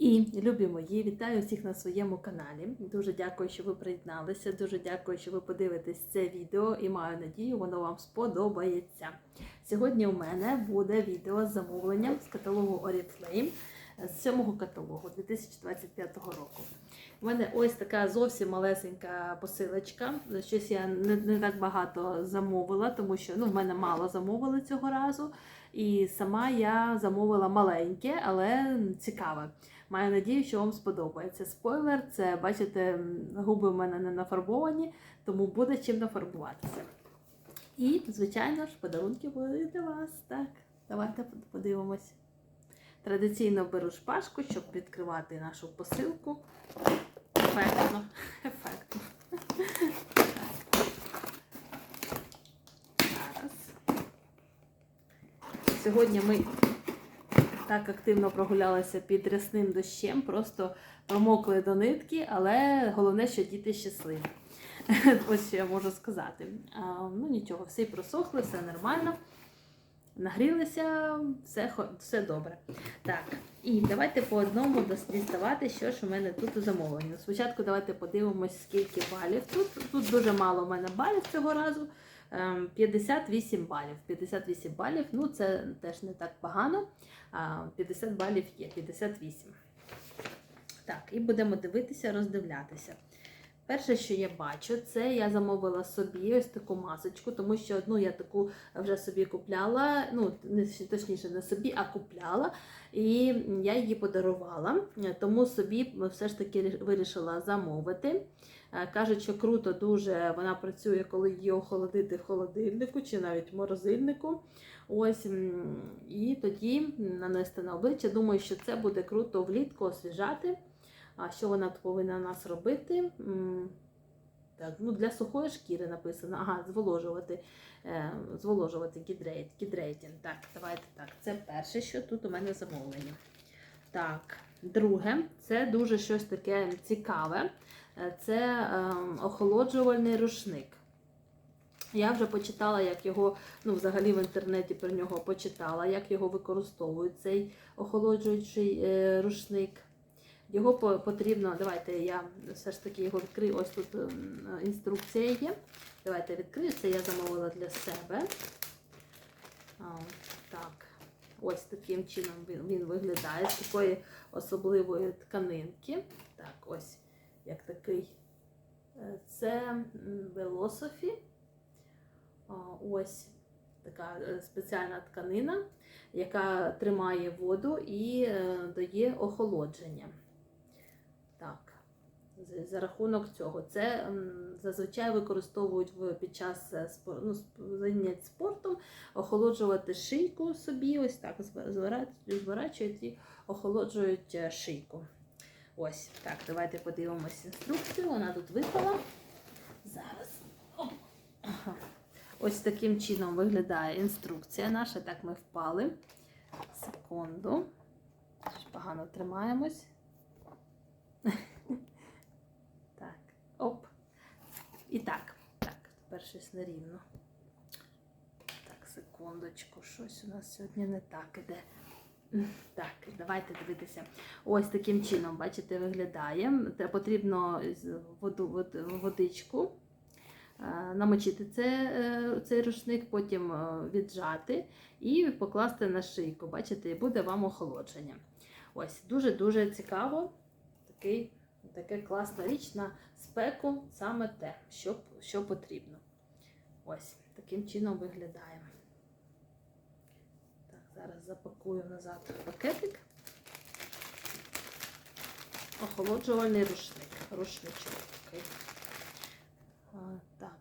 І любі мої, вітаю всіх на своєму каналі. Дуже дякую, що ви приєдналися. Дуже дякую, що ви подивитесь це відео і маю надію, воно вам сподобається. Сьогодні у мене буде відео з замовленням з каталогу Oriflame з сьомого каталогу 2025 року. У мене ось така зовсім малесенька посилочка. Щось я не, не так багато замовила, тому що ну, в мене мало замовили цього разу. І сама я замовила маленьке, але цікаве. Маю надію, що вам сподобається. Спойлер, це бачите, губи в мене не нафарбовані, тому буде чим нафарбуватися. І, звичайно ж, подарунки будуть для вас. Так, давайте подивимось. Традиційно беру шпажку, щоб відкривати нашу посилку. Ефектно. Ефектно. Зараз. Сьогодні ми так активно прогулялися під рясним дощем, просто промокли до нитки, але головне, що діти щасливі. Ось що я можу сказати. А, ну нічого, всі просохли, все нормально. Нагрілися, все, все добре. Так, і давайте по одному діставати, що ж у мене тут у замовленні. Спочатку давайте подивимось, скільки балів тут. Тут дуже мало у мене балів цього разу. 58 балів. 58 балів, ну це теж не так погано. 50 балів є, 58. Так, і будемо дивитися, роздивлятися. Перше, що я бачу, це я замовила собі ось таку масочку, тому що одну я таку вже собі купляла, ну, не, точніше, не собі, а купляла. І я її подарувала, тому собі все ж таки вирішила замовити. Кажуть, що круто дуже вона працює, коли її охолодити в холодильнику чи навіть в морозильнику. Ось, І тоді нанести на обличчя. Думаю, що це буде круто влітку освіжати. А що вона повинна нас робити? Так, ну Для сухої шкіри написано, ага, зволожувати е, зволожувати гідрейт, гідрейтінг. Так, давайте так. Це перше, що тут у мене замовлення. Так, друге, це дуже щось таке цікаве. Це е, охолоджувальний рушник. Я вже почитала, як його, ну, взагалі в інтернеті про нього почитала, як його використовують, цей охолоджуючий е, рушник. Його потрібно, давайте я все ж таки його відкрию. Ось тут інструкція є. Давайте відкрию, це я замовила для себе. Так, ось таким чином він виглядає з такої особливої тканинки. Так, ось як такий. Це Велософі. Ось така е, спеціальна тканина, яка тримає воду і е, дає охолодження. Так, за рахунок цього. Це зазвичай використовують під час е, ну, занять спортом, охолоджувати шийку собі, ось так зворачують і охолоджують шийку. Ось, так, давайте подивимося інструкцію. Вона тут випала. Зараз. Ось таким чином виглядає інструкція наша. Так, ми впали. Секунду. Погано тримаємось. Так, оп. І так, так, тепер щось нерівно. Так, секундочку, щось у нас сьогодні не так іде. Так, давайте дивитися. Ось таким чином, бачите, виглядає. Потрібно воду, водичку. Намочити це, цей рушник, потім віджати і покласти на шийку. Бачите, і буде вам охолодження. Ось, дуже-дуже цікаво. Такий, Таке класна річ на спеку, саме те, що, що потрібно. Ось, таким чином виглядає. Зараз запакую назад пакетик. Охолоджувальний рушник. Рушничок такий. А, так.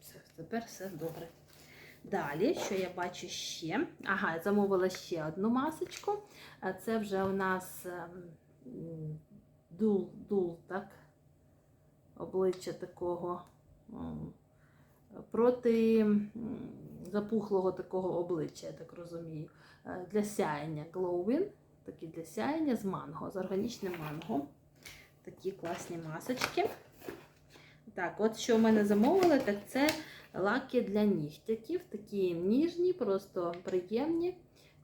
Все, тепер все добре. Далі, що я бачу ще? Ага, я замовила ще одну масочку. Це вже у нас дул, дул, так? Обличчя такого проти запухлого такого обличчя, я так розумію. Для сяєння Glowing, такі для сяєння з манго, з органічним манго. Такі класні масочки. Так, от що в мене замовили, так це лаки для нігтяків. Такі ніжні, просто приємні.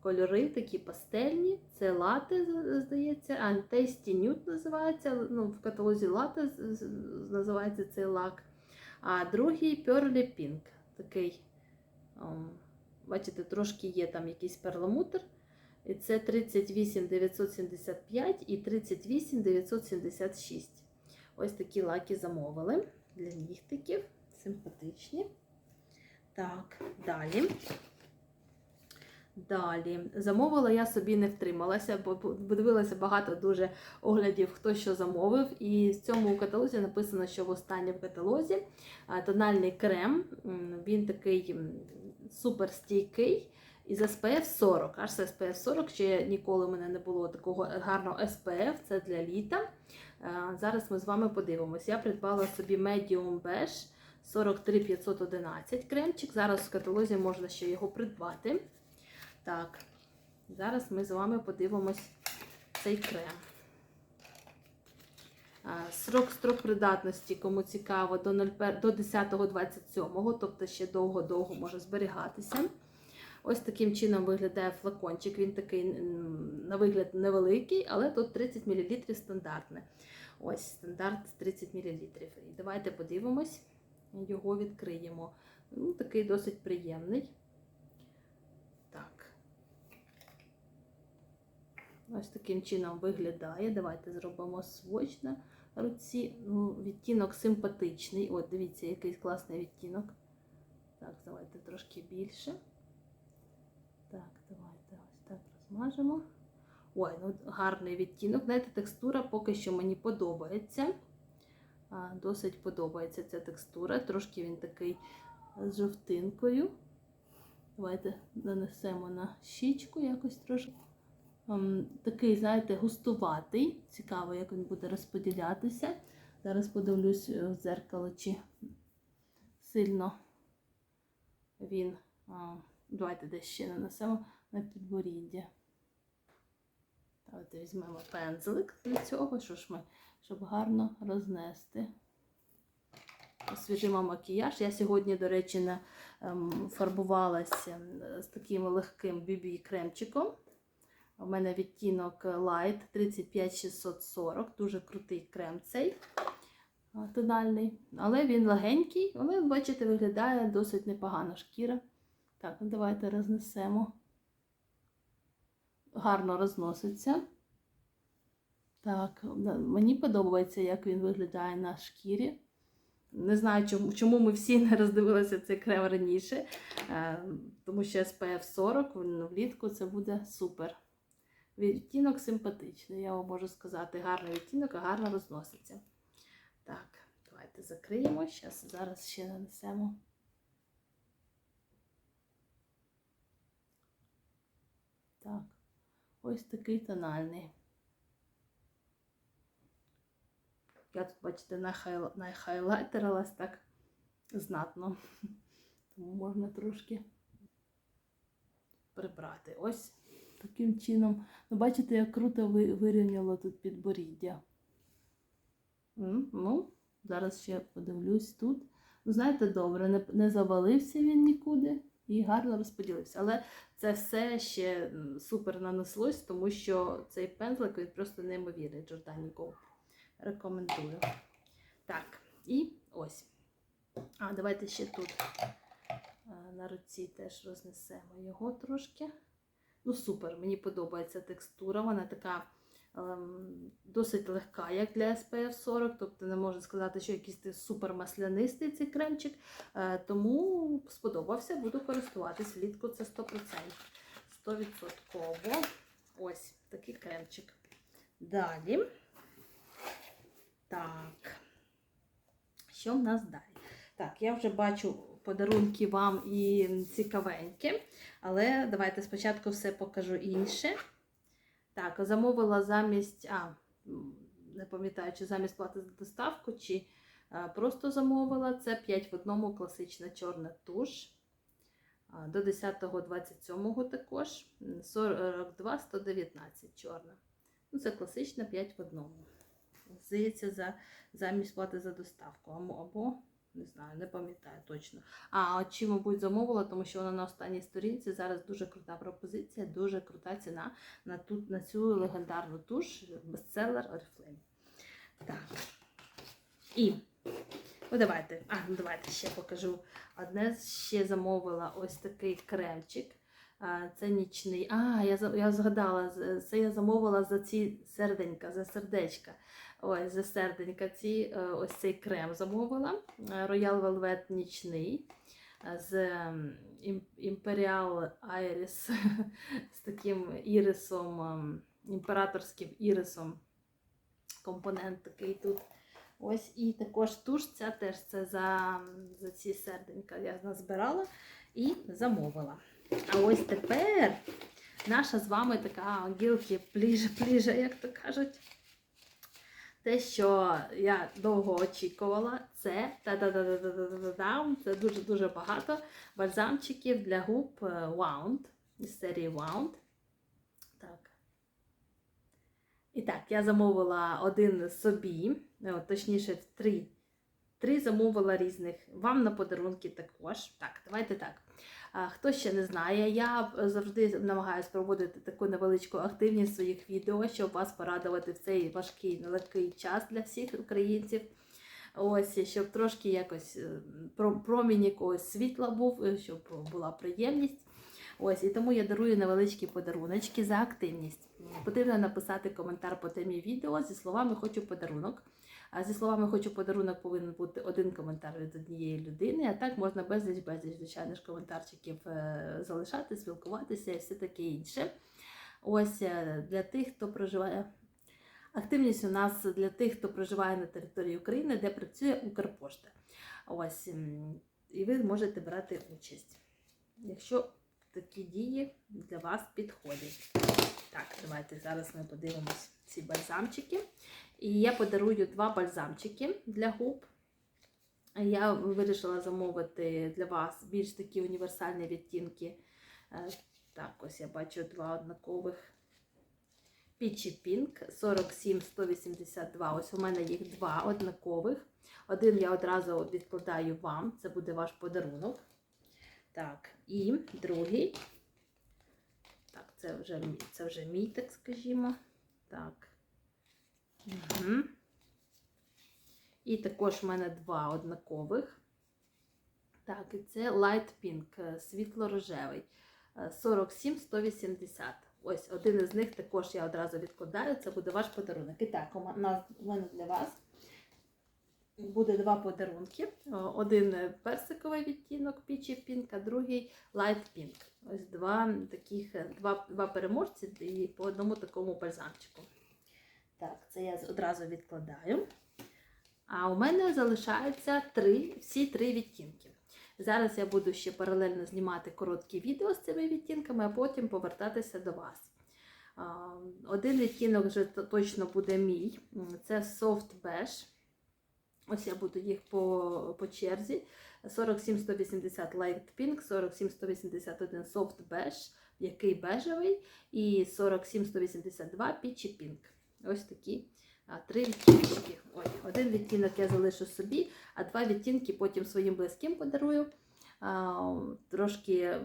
кольори, такі пастельні. Це лати, здається, а Tasty називається. Ну, в каталозі лати називається цей лак. А другий Pearly Pink. Такий, бачите, трошки є там якийсь перламутр. І це 38 975 і 38 976. Ось такі лаки замовили для нігтиків. Симпатичні. Так, далі. Далі. Замовила я собі не втрималася, бо подивилася багато дуже оглядів, хто що замовив. І в цьому каталозі написано, що в останньому каталозі тональний крем. Він такий супер стійкий. Із SPF 40. Аж з SPF 40 ще ніколи в мене не було такого гарного SPF, це для літа. Е, Зараз ми з вами подивимось. Я придбала собі Medium Beige 43 511 кремчик. Зараз в каталозі можна ще його придбати. Так, зараз ми з вами подивимось цей крем. Срок строк придатності, кому цікаво, до 01 до 10.27, тобто ще довго-довго може зберігатися. Ось таким чином виглядає флакончик. Він такий на вигляд невеликий, але тут 30 мл стандартне. Ось стандарт 30 мл. І давайте подивимось, його відкриємо. Ну, Такий досить приємний. Так. Ось таким чином виглядає. Давайте зробимо сводч на руці. Ну, відтінок симпатичний. От, дивіться, який класний відтінок. Так, давайте трошки більше. Так, давайте ось так розмажемо. Ой, ну гарний відтінок. Знаєте, текстура поки що мені подобається. Досить подобається ця текстура. Трошки він такий з жовтинкою. Давайте нанесемо на щічку якось трошки. Ем, Такий, знаєте, густуватий. Цікаво, як він буде розподілятися. Зараз подивлюсь е, в дзеркало, чи сильно він. Давайте десь ще нанесемо на підборіддя. Давайте візьмемо пензлик для цього, що ж ми, щоб гарно рознести. Освіжимо макіяж. Я сьогодні, до речі, ем, фарбувалася з таким легким BB-кремчиком. У мене відтінок Light 35640, дуже крутий крем цей тональний. Але він легенький, але, бачите, виглядає досить непогано шкіра. Так, ну давайте рознесемо. Гарно розноситься. Так, мені подобається, як він виглядає на шкірі. Не знаю, чому, чому ми всі не роздивилися цей крем раніше, е, тому що SPF 40 влітку це буде супер. Відтінок симпатичний, я вам можу сказати. Гарний відтінок, а гарно розноситься. Так, давайте закриємо. Щас, зараз ще нанесемо. Так, ось такий тональний. Я тут, бачите, нахайл- нахайлайтерилась так знатно. Тому можна трошки прибрати. Ось таким чином. Ну, бачите, як круто ви- вирівняло тут підборіддя. Ну, зараз ще подивлюсь тут. Ну, знаєте, добре, не, завалився він нікуди і гарно розподілився. Але це все ще супер нанеслось, тому що цей пензлик він просто неймовірний Giordani Go. Рекомендую. Так, і ось. А, давайте ще тут на руці теж рознесемо його трошки. Ну, супер, мені подобається текстура. Вона така ем, досить легка, як для SPF 40. Тобто не можна сказати, що якийсь супер маслянистий цей кремчик. Е, тому сподобався, буду користуватись влітку. Це 100%. 100%. Ось такий кремчик. Далі. Так. Що в нас далі? Так, я вже бачу подарунки вам і цікавенькі, але давайте спочатку все покажу інше. Так, замовила замість, а, не пам'ятаю, чи замість плати за доставку, чи просто замовила. Це 5 в одному класична чорна туш. До 10.27 також. 42 119 чорна. Ну, це класична 5 в одному. Здається, за, замість плати за доставку. Або Не знаю, не пам'ятаю точно. А от чи, мабуть, замовила, тому що вона на останній сторінці. Зараз дуже крута пропозиція, дуже крута ціна на, ту, на цю легендарну туш бестселер Oriflame. Так. І ну, давайте, а, ну, давайте ще покажу. Одне ще замовила ось такий кремчик. Це нічний. А, я, я згадала, це я замовила за ці серденька, за сердечка. Ой, за серденька ці, е, ось цей крем замовила. Е, Royal Velvet нічний е, з Imperial Iris з таким ірисом, імператорським ірисом. Компонент такий тут. Ось і також туш, ця теж це за, за ці серденька я назбирала і замовила. А ось тепер наша з вами така гілки пліже-пліже, як то кажуть. Те, що я довго очікувала, це це дуже-дуже багато бальзамчиків для губ Wound із серії Wound. Так. І так, я замовила один собі, точніше, три. Три замовила різних. Вам на подарунки також. Так, давайте так. Хто ще не знає, я завжди намагаюся проводити таку невеличку активність своїх відео, щоб вас порадувати в цей важкий, нелегкий час для всіх українців. Ось, щоб трошки якось е, промінь якогось світла був, е, щоб була приємність. Ось, і тому я дарую невеличкі подаруночки за активність. Потрібно написати коментар по темі відео зі словами Хочу подарунок. А зі словами Хочу подарунок повинен бути один коментар від однієї людини, а так можна безліч безліч звичайно коментарчиків е, залишати, спілкуватися і все таке інше. Ось е, для тих, хто проживає. Активність у нас для тих, хто проживає на території України, де працює Укрпошта. Ось, і ви можете брати участь, якщо такі дії для вас підходять. Так, давайте зараз ми подивимось ці бальзамчики. І я подарую два бальзамчики для губ. Я вирішила замовити для вас більш такі універсальні відтінки. Е, Так, ось я бачу два однакових. Peachy Pink 47-182. Ось у мене їх два однакових. Один я одразу відкладаю вам, це буде ваш подарунок. Так, і другий. Так, це вже, це вже мій, так скажімо. Так. Угу. І також в мене два однакових. Так, і це Light Pink, е, світло-рожевий. е, 47-180. Ось один із них також я одразу відкладаю. Це буде ваш подарунок. І так, у мене для вас буде два подарунки. Один е, персиковий відтінок Peachy Pink, а другий Light Pink. Ось два таких, е, два, два переможці і по одному такому бальзамчику. Так, це я одразу відкладаю. А у мене залишаються три, всі три відтінки. Зараз я буду ще паралельно знімати короткі відео з цими відтінками, а потім повертатися до вас. Один відтінок вже точно буде мій. Це Soft Beige. Ось я буду їх по, по черзі. 47-180 Light Pink, 47-181 Soft Beige, який бежевий, і 47-182 Peachy Pink. Ось такі а, три відтінки. Ой, один відтінок я залишу собі, а два відтінки потім своїм близьким подарую. А, трошки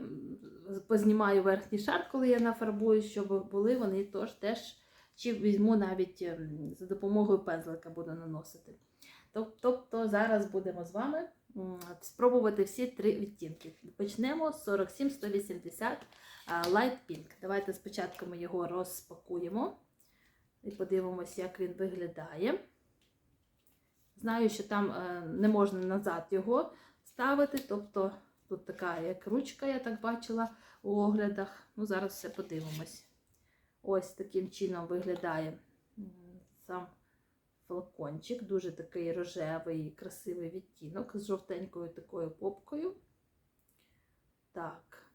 познімаю верхній шар, коли я нафарбую, щоб були вони тож теж, чи візьму навіть ем, за допомогою пензлика буду наносити. Тоб- Тобто зараз будемо з вами спробувати всі три відтінки. Почнемо з 47-180 Light Pink. Давайте спочатку ми його розпакуємо і подивимося, як він виглядає. Знаю, що там е, не можна назад його ставити, тобто тут така як ручка, я так бачила у оглядах. Ну, зараз все подивимось. Ось таким чином виглядає сам флакончик, дуже такий рожевий, красивий відтінок з жовтенькою такою попкою. Так.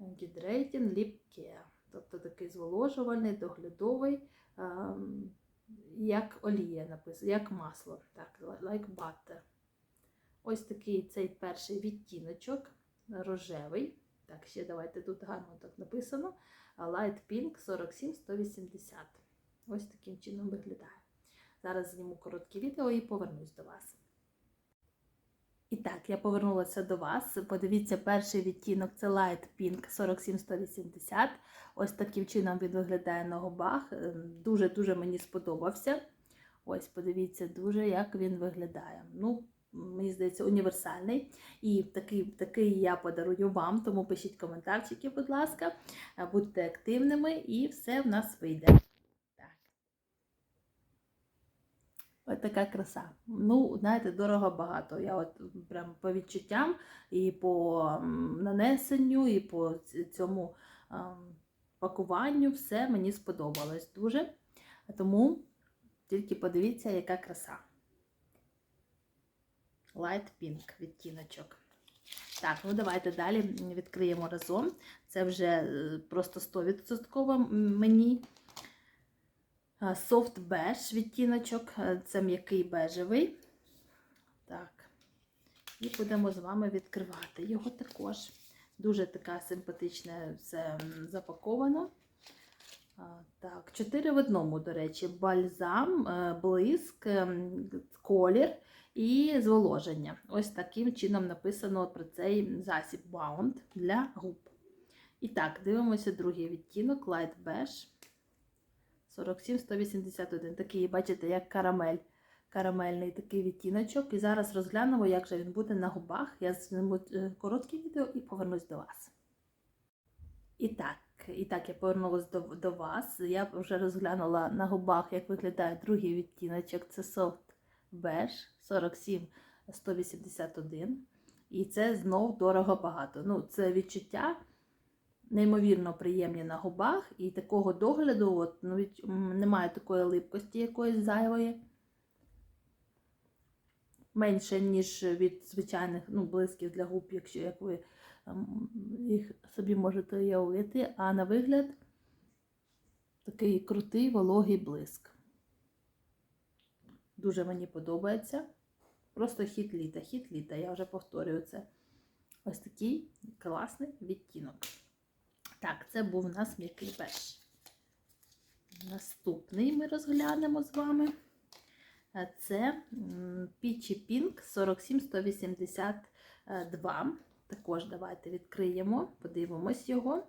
Hydrating Lip Care. Тобто такий зволожувальний, доглядовий, ем, як олія написано, як масло. Так, like butter. Ось такий цей перший відтіночок, рожевий. Так, ще давайте тут гарно так написано. Light Pink 47-180. Ось таким чином виглядає. Зараз зніму коротке відео і повернусь до вас. І так, я повернулася до вас. Подивіться, перший відтінок це Light Pink 47180. Ось таким чином він виглядає на губах. Ем, Дуже-дуже мені сподобався. Ось, подивіться, дуже як він виглядає. Ну, мені здається, універсальний. І такий, такий я подарую вам, тому пишіть коментарчики, будь ласка, будьте активними і все в нас вийде. Так. Ось така краса. Ну, знаєте, дорого багато. Я от прям по відчуттям і по нанесенню, і по цьому пакуванню все мені сподобалось дуже. Тому тільки подивіться, яка краса. Light Pink відтіночок. Так, ну давайте далі відкриємо разом. Це вже е, просто 100% мені. А, Soft Beige відтіночок, е, це м'який бежевий. Так. І будемо з вами відкривати його також. Дуже така симпатична все запаковано. А, Так, чотири в одному, до речі, бальзам, е, блиск, колір і зволоження. Ось таким чином написано про цей засіб Bound для губ. І так, дивимося другий відтінок Light Beige 47181. Такий, бачите, як карамель. Карамельний такий відтіночок. І зараз розглянемо, як же він буде на губах. Я зніму е, коротке відео і повернусь до вас. І так, і так, я повернулася до, до вас. Я вже розглянула на губах, як виглядає другий відтіночок. Це Soft Beige 47181. І це знов дорого багато. Ну, це відчуття неймовірно приємні на губах, і такого догляду от, від, м, немає такої липкості якоїсь зайвої. Менше, ніж від звичайних ну, блисків для губ, якщо як ви ем, їх собі можете уявити, а на вигляд такий крутий вологий блиск. Дуже мені подобається. Просто хіт літа, хіт літа, я вже повторюю це. Ось такий класний відтінок. Так, це був у нас м'який беж. Наступний ми розглянемо з вами. Це м, Peachy Pink 47182. Також давайте відкриємо, подивимось його.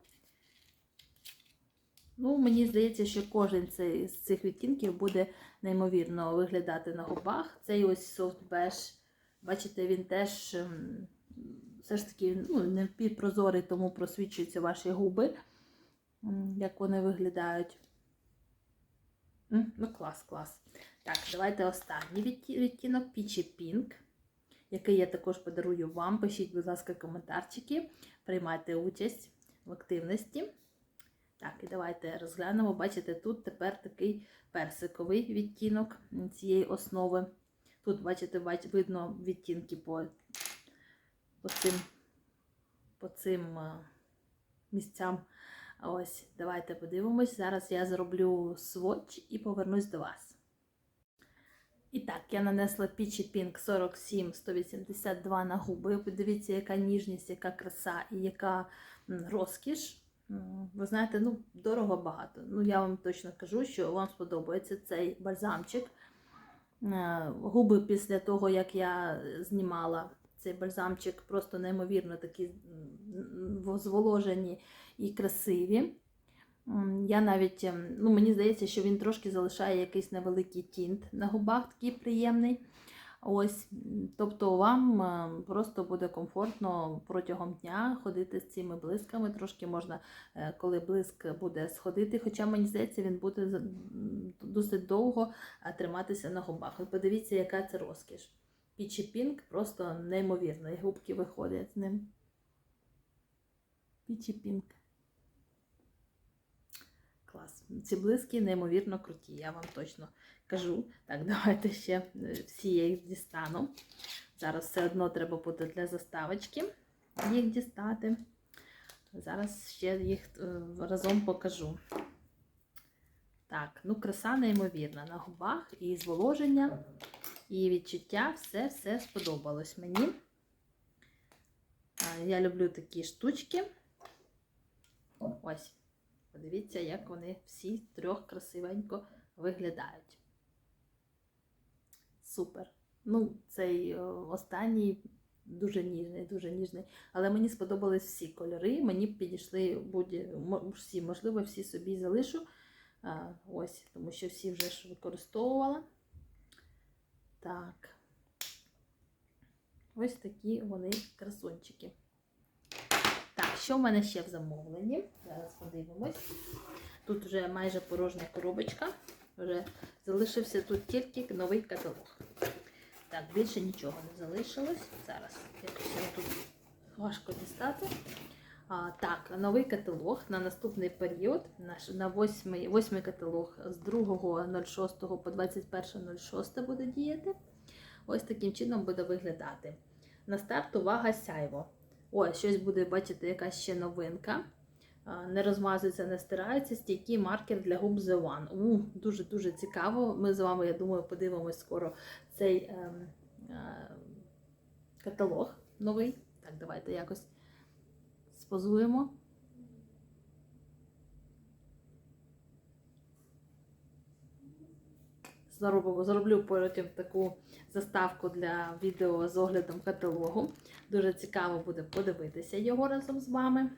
Ну, мені здається, що кожен з цих відтінків буде неймовірно виглядати на губах. Цей ось soft beige, бачите, він теж все ж таки ну, не підпрозорий, тому просвічуються ваші губи, як вони виглядають. Ну, клас, клас. Так, давайте останній відтінок Peachy Pink, який я також подарую вам. Пишіть, будь ласка, коментарчики, приймайте участь в активності. Так, і давайте розглянемо. Бачите, тут тепер такий персиковий відтінок цієї основи. Тут, бачите, видно відтінки по, по цим, по цим е, місцям. Ось, давайте подивимось. Зараз я зроблю сводч і повернусь до вас. І так, я нанесла Peachy Pink 47 182 на губи. Подивіться, яка ніжність, яка краса і яка розкіш. Ви знаєте, ну, дорого багато. Ну, я вам точно кажу, що вам сподобається цей бальзамчик. Е, Губи після того, як я знімала цей бальзамчик, просто неймовірно такі зволожені і красиві. Я навіть, ем, ну мені здається, що він трошки залишає якийсь невеликий тінт на губах, такий приємний. Ось, тобто вам е, просто буде комфортно протягом дня ходити з цими блисками. Трошки можна, е, коли блиск буде сходити, хоча мені здається, він буде досить довго е, триматися на губах. Подивіться, яка це розкіш. Пічі Пінк просто неймовірно, і губки виходять з ним. Пічі Пінк. Клас. Ці блиски неймовірно круті, я вам точно кажу. Так, давайте ще е, всі я їх дістану. Зараз все одно треба буде для заставочки їх дістати. Зараз ще їх е, разом покажу. Так, ну краса неймовірна на губах і зволоження, і відчуття все-все сподобалось мені. Я люблю такі штучки. Ось. Подивіться, як вони всі трьох красивенько виглядають. супер. Ну, цей е, останній дуже ніжний, дуже ніжний. Але мені сподобались всі кольори. Мені підійшли будь-всі, можливо, всі собі залишу. Ось, тому що всі вже ж використовувала. Так. Ось такі вони красунчики. Так, що в мене ще в замовленні? Зараз подивимось. Тут вже майже порожня коробочка. Вже залишився тут тільки новий каталог. Так, більше нічого не залишилось. Зараз якось тут важко дістати. Так, новий каталог на наступний період, наш, на восьмий, восьмий каталог з 2.06 по 21.06 буде діяти. Ось таким чином буде виглядати. На старт увага сяйво. Ось, щось буде, бачите, якась ще новинка. Не розмазується, не стирається. Стійкий маркер для губ The One. Дуже-дуже цікаво. Ми з вами, я думаю, подивимось скоро цей ем, е, каталог новий. Так, давайте якось спозуємо. Зроблю, зроблю потім таку заставку для відео з оглядом каталогу. Дуже цікаво буде подивитися його разом з вами.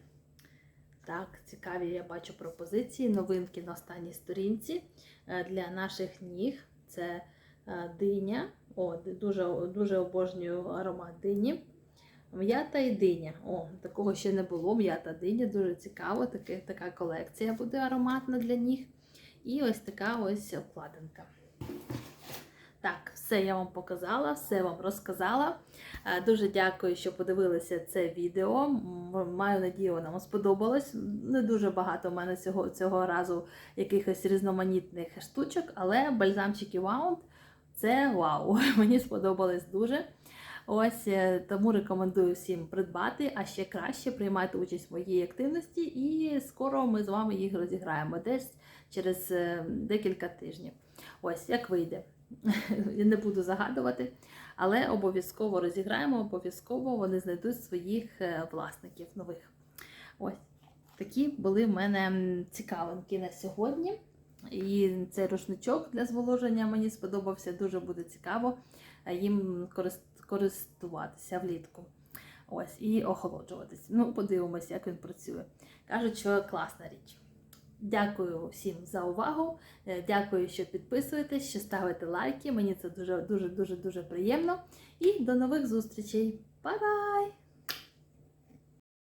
Так, цікаві я бачу пропозиції, новинки на останній сторінці Е, для наших ніг. Це е, диня. О, дуже, дуже обожнюю аромат дині. М'ята і диня. О, такого ще не було. М'ята диня, дуже цікаво. Таке, така колекція буде ароматна для ніг. І ось така ось обкладинка. Так, все я вам показала, все вам розказала. Е, Дуже дякую, що подивилися це відео. Маю надію, воно вам сподобалось. Не дуже багато в мене цього, цього разу якихось різноманітних штучок, але бальзамчики Wound це вау. Мені сподобалось дуже. Ось е, тому рекомендую всім придбати, а ще краще приймати участь в моїй активності, і скоро ми з вами їх розіграємо десь через е, декілька тижнів. Ось як вийде. Я не буду загадувати, але обов'язково розіграємо, обов'язково вони знайдуть своїх е, власників нових. Ось такі були в мене цікавинки на сьогодні. І цей рушничок для зволоження мені сподобався, дуже буде цікаво їм корис- користуватися влітку. Ось, і охолоджуватись. Ну, подивимося, як він працює. Кажуть, що класна річ. Дякую всім за увагу. Е, Дякую, що підписуєтесь, що ставите лайки. Мені це дуже дуже дуже дуже приємно. І до нових зустрічей. Бай-бай!